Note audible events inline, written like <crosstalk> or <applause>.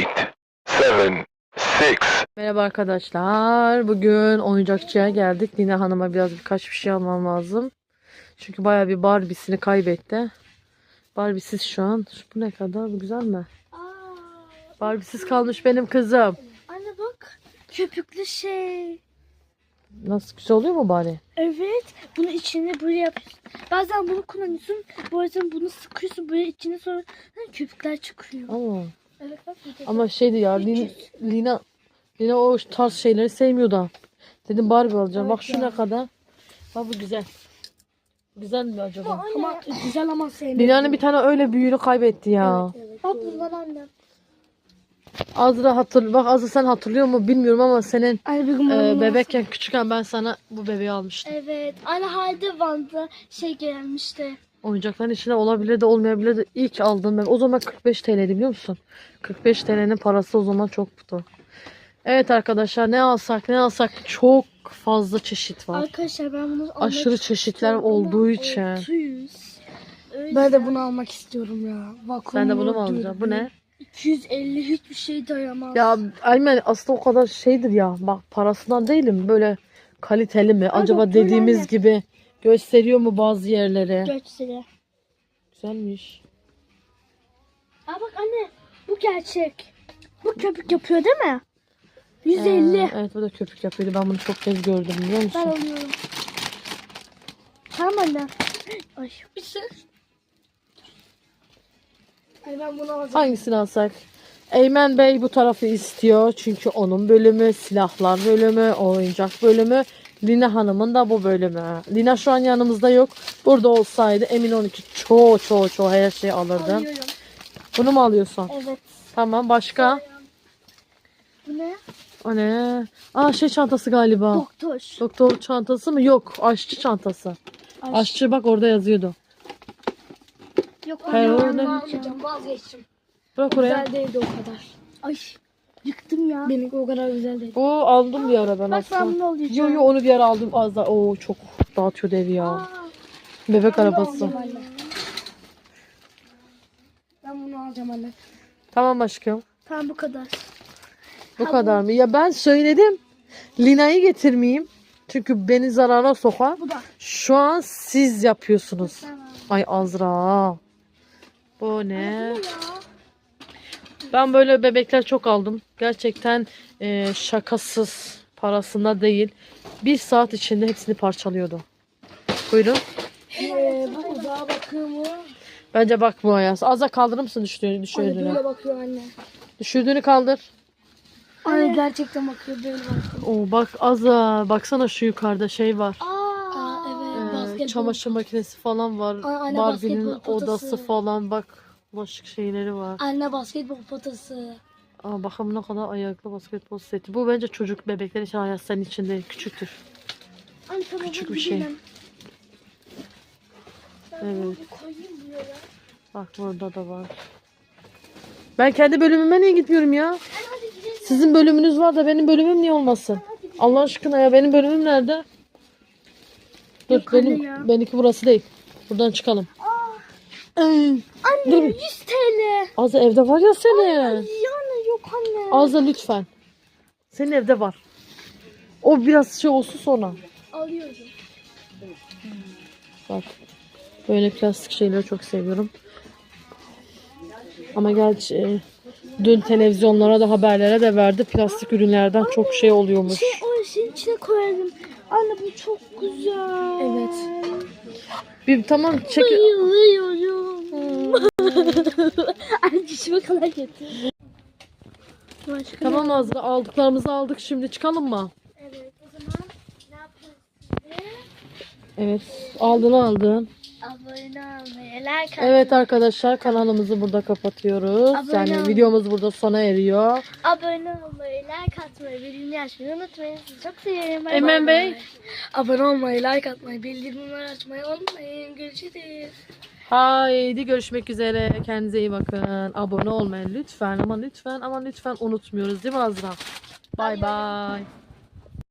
eight, seven, six, Merhaba arkadaşlar. Bugün oyuncakçıya geldik. Lina Hanım'a biraz birkaç bir şey almam lazım. Çünkü bayağı bir Barbie'sini kaybetti. Barbie'siz şu an. Bu ne kadar? Bu güzel mi? Aa, Barbie'siz kalmış benim kızım. anne bak. Köpüklü şey. Nasıl güzel oluyor mu bari? Evet. Bunu içine böyle yapıyorsun. Bazen bunu kullanıyorsun. Bazen bunu sıkıyorsun. Böyle içine sonra köpükler çıkıyor. Ama, Evet ama şeydi ya Lina, Lina, Lina o tarz şeyleri sevmiyor da. Dedim Barbie alacağım. Bak şu ne kadar. Bak bu güzel. Güzel mi acaba? Ama güzel ama sevmedim. Lina'nın bir tane öyle büyüğünü kaybetti ya. Bak bundan annem. Azra hatır, bak Azra sen hatırlıyor mu bilmiyorum ama senin gün Ee, bebekken küçükken ben sana bu bebeği almıştım. Evet. Anne halde Van'da şey gelmişti. Oyuncakların içinde olabilir de olmayabilir de ilk aldığım bebek. O zaman 45 TL'ydi biliyor musun? 45 TL'nin parası o zaman çoktu. Evet arkadaşlar ne alsak ne alsak çok fazla çeşit var. Arkadaşlar ben bunu almak Aşırı çeşitler olduğu için. 600. Ben de bunu almak istiyorum ya. Vakumlu Sen de bunu mu alacaksın? Bu ne? 250 hiçbir şey dayanamaz. Ya Aymen aslında o kadar şeydir ya. Bak parasından değilim böyle kaliteli mi? Acaba böyle dediğimiz anne. gibi gösteriyor mu bazı yerleri? Göçsele. Güzelmiş. Aa bak anne bu gerçek. Bu köpük yapıyor değil mi? 150. Ee, evet bu da köpük yapıyordu. Ben bunu çok kez gördüm biliyor musun? Ben alıyorum. Tamam anne. Ay. Bir sır. Ay ben bunu alacağım. Hangisini alsak? Eymen Bey bu tarafı istiyor. Çünkü onun bölümü, silahlar bölümü, oyuncak bölümü. Lina Hanım'ın da bu bölümü. Lina şu an yanımızda yok. Burada olsaydı emin olun ki çoğu çoğu çoğu her şeyi alırdım. Alıyorum. Bunu mu alıyorsun? Evet. Tamam başka? Bu ne? O ne? Aa şey çantası galiba. Doktor. Doktor çantası mı? Yok. Aşçı çantası. Ay. Aşçı bak orada yazıyordu. Yok Hayır. Ben almayacağım. almayacağım vazgeçtim. Bırak oraya. Güzel değildi o kadar. Ay. Yıktım ya. Benimki o kadar güzel değil. O aldım bir ara ben Bak aslında. ben bunu alacağım. Yo yo onu bir ara aldım az daha. Oo çok dağıtıyor evi ya. Aa, Bebek arabası. alacağım anne. Ben bunu alacağım anne. Tamam aşkım. tamam bu kadar. Bu kadar mı? Ya ben söyledim. Lina'yı getirmeyeyim. Çünkü beni zarara sokar. Bu da. Şu an siz yapıyorsunuz. Tamam. Ay Azra. Bu ne? Ya. Ben böyle bebekler çok aldım. Gerçekten e, şakasız parasında değil. Bir saat içinde hepsini parçalıyordu. Buyurun. Ee, bu uzağa bakıyor mu? Bence bakma Ayaz. Azra kaldırır mısın düştüğünü, Anne düşürdüğünü? böyle bakıyor anne. Düşürdüğünü kaldır. Anne gerçekten bakıyor böyle bakıyor. Oo bak Azra. Baksana şu yukarıda şey var. Aa, evet Ee, basketbol. çamaşır makinesi falan var. Aa, anne, Barbie'nin basketbol odası potası. falan bak. Bulaşık şeyleri var. Anne basketbol potası. Aa, bakalım ne kadar ayaklı basketbol seti. Bu bence çocuk bebekler için hayat senin için değil. Küçüktür. Anne tamam Küçük bir şey. Ben Evet. Bak burada da var. Ben kendi bölümüme niye gitmiyorum ya? Sizin bölümünüz var da benim bölümüm niye olmasın? Allah aşkına ya benim bölümüm nerede? Dur Yok benim benimki burası değil. Buradan çıkalım. Ay, Anne Dur. 100 TL. Azza evde var ya senin. Yani yok anne. Azza lütfen. Senin evde var. O biraz şey olsun sonra. Alıyorum. Bak. Böyle plastik şeyleri çok seviyorum. Ama gerçi e, dün televizyonlara da haberlere de verdi. Plastik ürünlerden çok şey oluyormuş. Şey o şeyin içine koyarım. Anne bu çok güzel. Evet. Bir tamam çek. Bayılıyorum. <laughs> Anne dişime kadar. Başka Tamam Azra aldıklarımızı aldık. Şimdi çıkalım mı? Evet o zaman ne yapıyoruz? Evet. Aldın aldın. Abone olmayı, like Evet arkadaşlar kanalımızı burada kapatıyoruz. Abone yani olun. videomuz burada sona eriyor. Abone olmayı, like atmayı, bildirimleri açmayı unutmayın. Sizi çok seviyorum. Bay Eymen bay. Bey. Abone olmayı, like atmayı, bildirimleri açmayı unutmayın. Görüşürüz. Haydi görüşmek üzere. Kendinize iyi bakın. Abone olmayı lütfen ama lütfen ama lütfen unutmuyoruz değil mi Azra? Bay bay.